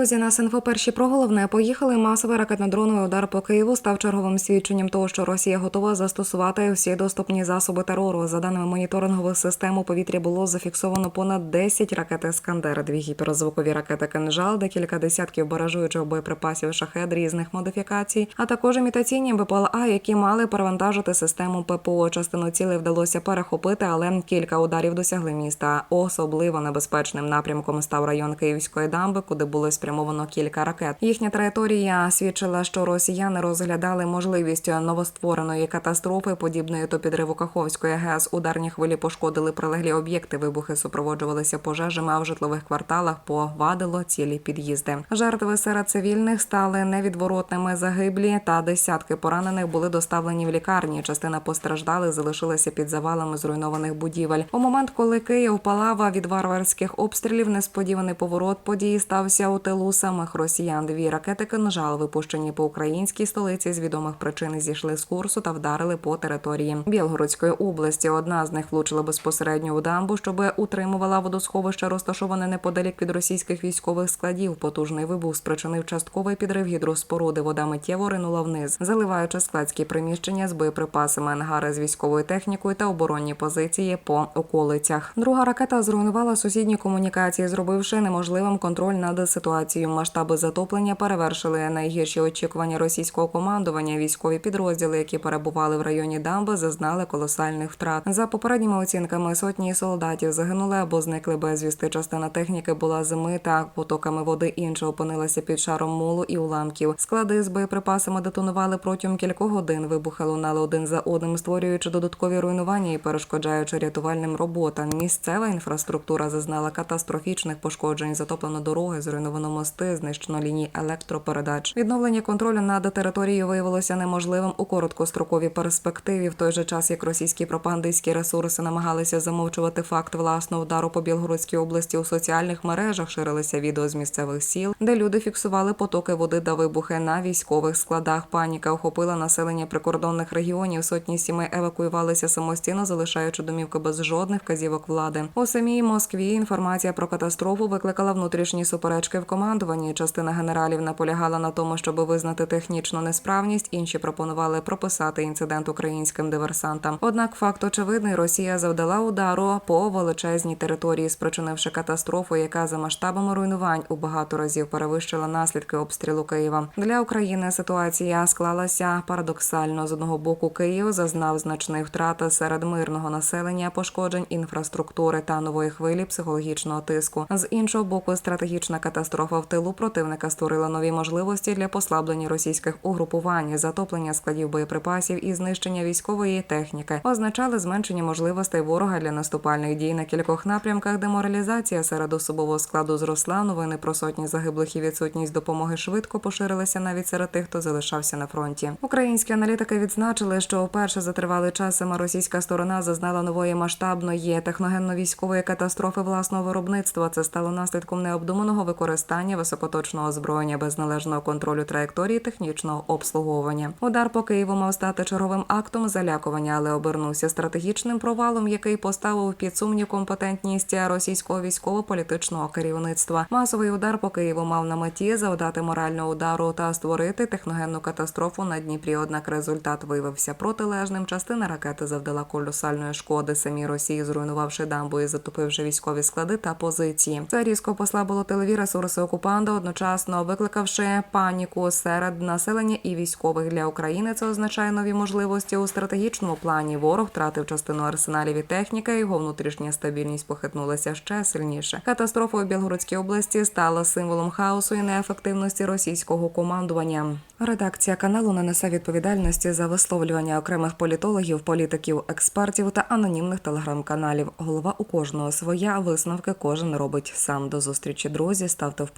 Друзі, нас інфо перші про головне поїхали. Масовий ракетно-дроновий удар по Києву став черговим свідченням того, що Росія готова застосувати всі доступні засоби терору. За даними моніторингових систем, у повітрі було зафіксовано понад 10 ракет Іскандер, дві гіперзвукові ракети «Кинжал», декілька десятків баражуючих боєприпасів шахед різних модифікацій, а також імітаційні БПЛА, які мали перевантажити систему ППО. Частину цілей вдалося перехопити, але кілька ударів досягли міста. Особливо небезпечним напрямком став район Київської дамби, куди було спрямовано кілька ракет. Їхня траєторія свідчила, що росіяни розглядали можливість новоствореної катастрофи, подібної до підриву Каховської ГЕС. Ударні хвилі пошкодили прилеглі об'єкти. Вибухи супроводжувалися пожежами, а в житлових кварталах повадило цілі під'їзди. Жертви серед цивільних стали невідворотними загиблі, та десятки поранених були доставлені в лікарні. Частина постраждалих залишилася під завалами зруйнованих будівель. У момент, коли Київ палава від варварських обстрілів, несподіваний поворот події стався у тилу самих росіян. Дві ракети кинжал, випущені по українській столиці, з відомих причин зійшли з курсу та вдарили по території Білгородської області. Одна з них влучила безпосередньо у дамбу, щоб утримувала водосховище, розташоване неподалік від російських військових складів. Потужний вибух спричинив частковий підрив гідроспоруди. Вода миттєво ринула вниз, заливаючи складські приміщення з боєприпасами, ангари з військовою технікою та оборонні позиції по околицях. Друга ракета зруйнувала сусідні комунікації, зробивши неможливим контроль над ситуацією. Масштаби затоплення перевершили найгірші очікування російського командування. Військові підрозділи, які перебували в районі дамби, зазнали колосальних втрат. За попередніми оцінками сотні солдатів загинули або зникли безвісти. Частина техніки була змита потоками води. Інша опинилася під шаром молу і уламків. Склади з боєприпасами детонували протягом кількох годин. Вибухи лунали один за одним, створюючи додаткові руйнування і перешкоджаючи рятувальним роботам. Місцева інфраструктура зазнала катастрофічних пошкоджень. Затоплено дороги, зруйновано мости, знищено лінії електропередач. Відновлення контролю над територією виявилося неможливим у короткостроковій перспективі. В той же час, як російські пропагандистські ресурси намагалися замовчувати факт власного удару по Білгородській області у соціальних мережах, ширилися відео з місцевих сіл, де люди фіксували потоки води та вибухи на військових складах. Паніка охопила населення прикордонних регіонів. Сотні сімей евакуювалися самостійно, залишаючи домівки без жодних вказівок влади. У самій Москві інформація про катастрофу викликала внутрішні суперечки в командуванні. Частина генералів наполягала на тому, щоб визнати технічну несправність. Інші пропонували прописати інцидент українським диверсантам. Однак факт очевидний: Росія завдала удару по величезній території, спричинивши катастрофу, яка за масштабами руйнувань у багато разів перевищила наслідки обстрілу Києва. Для України ситуація склалася парадоксально. З одного боку, Київ зазнав значних втрат серед мирного населення, пошкоджень інфраструктури та нової хвилі психологічного тиску. З іншого боку, стратегічна катастрофа в тилу противника створила нові можливості для послаблення російських угрупувань, затоплення складів боєприпасів і знищення військової техніки, означали зменшення можливостей ворога для наступальних дій на кількох напрямках. Деморалізація серед особового складу зросла. Новини про сотні загиблих і відсутність допомоги швидко поширилися навіть серед тих, хто залишався на фронті. Українські аналітики відзначили, що вперше за тривалий час сама російська сторона зазнала нової масштабної техногенно-військової катастрофи власного виробництва. Це стало наслідком необдуманого використання високоточного озброєння без належного контролю траєкторії технічного обслуговування. Удар по Києву мав стати черговим актом залякування, але обернувся стратегічним провалом, який поставив під сумнів компетентність російського військово-політичного керівництва. Масовий удар по Києву мав на меті завдати морального удару та створити техногенну катастрофу на Дніпрі. Однак результат виявився протилежним. Частина ракети завдала колосальної шкоди самій Росії, зруйнувавши дамбу і затопивши військові склади та позиції. Це різко послабило тилові ресурси окупанта, одночасно викликавши паніку серед населення і військових для України. Це означає нові можливості у стратегічному плані. Ворог втратив частину арсеналів і техніки. Його внутрішня стабільність похитнулася ще сильніше. Катастрофа у Білгородській області стала символом хаосу і неефективності російського командування. Редакція каналу не несе відповідальності за висловлювання окремих політологів, політиків, експертів та анонімних телеграм-каналів. Голова у кожного своя висновки кожен робить сам. До зустрічі, друзі. Ставте